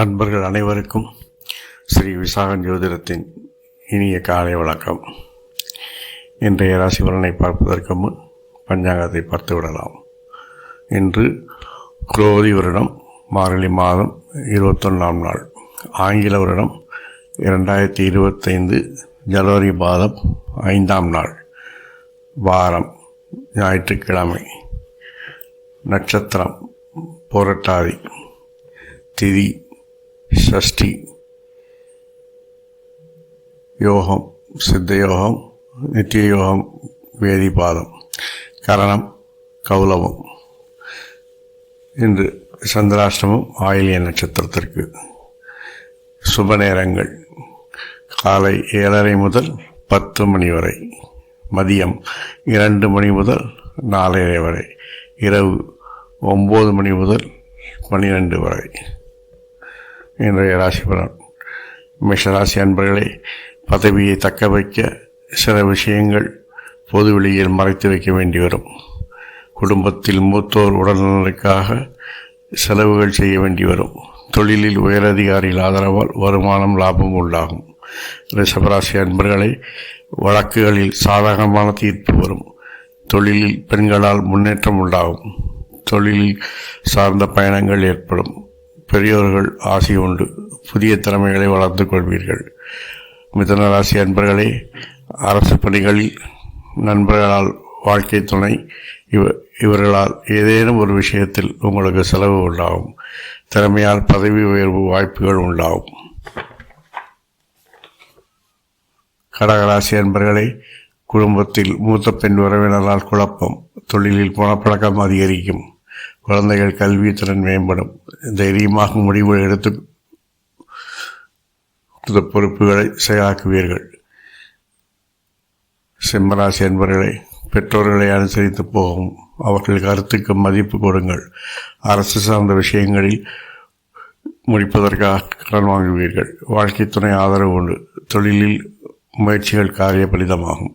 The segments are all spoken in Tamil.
அன்பர்கள் அனைவருக்கும் ஸ்ரீ விசாகன் ஜோதிடத்தின் இனிய காலை வணக்கம். இன்றைய ராசி பலனை பார்ப்பதற்கு முன் பஞ்சாங்கத்தை பார்த்து விடலாம். இன்று குரோதி வருடம் மார்கழி மாதம் இருபத்தொன்னாம் நாள். ஆங்கில வருடம் இரண்டாயிரத்தி இருபத்தைந்து ஜனவரி மாதம் ஐந்தாம் நாள். வாரம் ஞாயிற்றுக்கிழமை. நட்சத்திரம் புரட்டாதி. திதி ஷஷ்டி யோகம் சித்த யோகம் நித்திய யோகம் வேதிபாதம் கரணம் கௌலவம். இன்று சந்திராஷ்டமம் ஆயிலிய நட்சத்திரத்திற்கு. சுப நேரங்கள். காலை ஏழரை முதல் பத்து மணி வரை. மதியம் இரண்டு மணி முதல் நாலரை வரை. இரவு ஒம்பது மணி முதல் பன்னிரெண்டு வரை. இன்றைய ராசி பலன் மேஷராசி அன்பர்களே பதவியை தக்க வைக்க சில விஷயங்கள் பொது வெளியில் மறைத்து வைக்க வேண்டி வரும். குடும்பத்தில் மூத்தோர் உடல்நலனுக்காக செலவுகள் செய்ய வேண்டி வரும். தொழிலில் உயரதிகாரிகள் ஆதரவால் வருமானம் லாபம் உண்டாகும். ரிஷபராசி அன்பர்களை வழக்குகளில் சாதகமான தீர்ப்பு வரும். தொழிலில் பெண்களால் முன்னேற்றம் உண்டாகும். தொழிலில் சார்ந்த பயணங்கள் ஏற்படும். பெரியோர்கள் ஆசை உண்டு. புதிய திறமைகளை வளர்த்து கொள்வீர்கள். மிதன ராசி அன்பர்களே அரசு பணிகளில் நண்பர்களால் வாழ்க்கை துணை இவ இவர்களால் ஏதேனும் ஒரு விஷயத்தில் உங்களுக்கு செலவு உண்டாகும். திறமையால் பதவி உயர்வு வாய்ப்புகள் உண்டாகும். கடகராசி அன்பர்களே குடும்பத்தில் மூத்த பெண் உறவினரால் குழப்பம் தொழிலில் பணப்பழக்கம் அதிகரிக்கும். குழந்தைகள் கல்வி திறன் மேம்படும். தைரியமாக முடிவு எடுத்து பொறுப்புகளை செயலாக்குவீர்கள். சிம்மராசி என்பவர்களை பெற்றோர்களை அனுசரித்து போகும். அவர்கள் கருத்துக்கு மதிப்பு கொடுங்கள். அரசு சார்ந்த விஷயங்களில் முடிப்பதற்காக கடன் வாங்குவீர்கள். வாழ்க்கை துணை ஆதரவு உண்டு. தொழிலில் முயற்சிகள் காரிய பலிதமாகும்.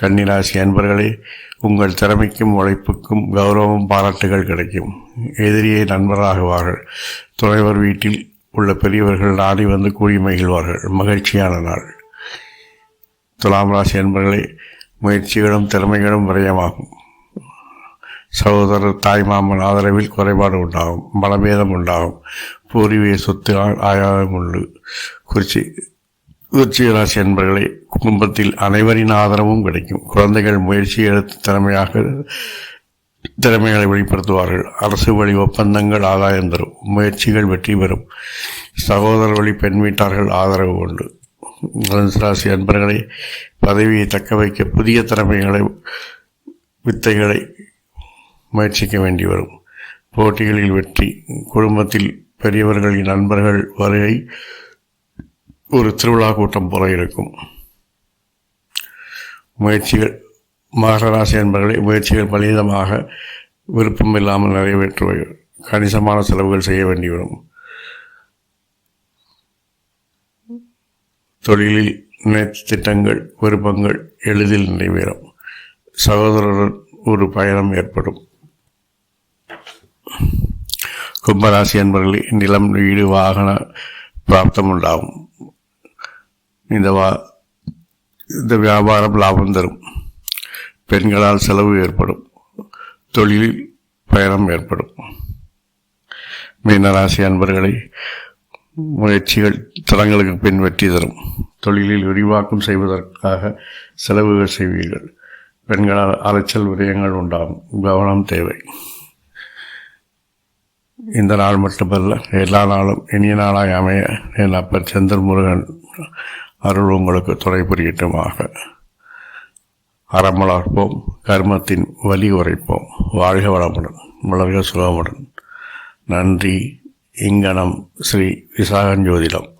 கன்னிராசி அன்பர்களே உங்கள் திறமைக்கும் உழைப்புக்கும் கௌரவம் பாராட்டுகள் கிடைக்கும். எதிரியை நண்பராகுவார்கள். துணைவர் வீட்டில் உள்ள பெரியவர்கள் நாடி வந்து கூடி மகிழ்வார்கள். மகிழ்ச்சியான நாள். துலாம் ராசி அன்பர்களே முயற்சிகளும் திறமைகளும் விரயமாகும். சகோதரர் தாய்மாமன் ஆதரவில் குறைபாடு உண்டாகும். பலபேதம் உண்டாகும். பூர்வீக சொத்து ஆயாதம் உண்டு. குறிச்சி விருச்சிக ராசி என்பர்களே குடும்பத்தில் அனைவரின் ஆதரவும் கிடைக்கும். குழந்தைகள் முயற்சி எடுத்து திறமையாக திறமைகளை வெளிப்படுத்துவார்கள். அரசு வழி ஒப்பந்தங்கள் ஆதாயம் தரும். முயற்சிகள் வெற்றி பெறும். சகோதர வழி பெண் வீட்டார்கள் ஆதரவு உண்டு. ராசி அன்பர்களை பதவியை தக்க வைக்க புதிய திறமைகளை வித்தைகளை முயற்சிக்க வேண்டி வரும். போட்டிகளில் வெற்றி. குடும்பத்தில் பெரியவர்களின் நண்பர்கள் வருகை ஒரு திருவிழா கூட்டம் போல இருக்கும். முயற்சிகள் மகராசி என்பர்களை முயற்சிகள் பலிதமாக விருப்பம் இல்லாமல் நிறைவேற்றுவார்கள் கணிசமான செலவுகள் செய்ய வேண்டி வரும். தொழிலில் நினைத்த திட்டங்கள் விருப்பங்கள் எளிதில் நிறைவேறும். சகோதரருடன் ஒரு பயணம் ஏற்படும். கும்பராசி என்பவர்களில் நிலம் வீடு வாகன பிராப்தம் உண்டாகும். இந்த வா இந்த வியாபாரம் லாபம் தரும். பெண்களால் செலவு ஏற்படும். தொழிலில் பயணம் ஏற்படும். மீனராசி அன்பர்களை முயற்சிகள் தளங்களுக்கு பின் வெற்றி தரும். தொழிலில் விரிவாக்கம் செய்வதற்காக செலவுகள் செய்வீர்கள். பெண்களால் அலைச்சல் விரயங்கள் உண்டாகும். கவனம் தேவை. இந்த நாள் மட்டுமல்ல எல்லா நாளும் இனிய நாளாக அமைய என் அப்பர் சந்திர முருகன் அருள் உங்களுக்கு துணை புரியட்டுமாக. அறமலர்ப்போம் கர்மத்தின் வலி உரைப்போம். வாழ்க வளமுடன் வளர்க சுகமுடன். நன்றி இங்கனம் ஸ்ரீ விசாகஞ்சோதிடம்.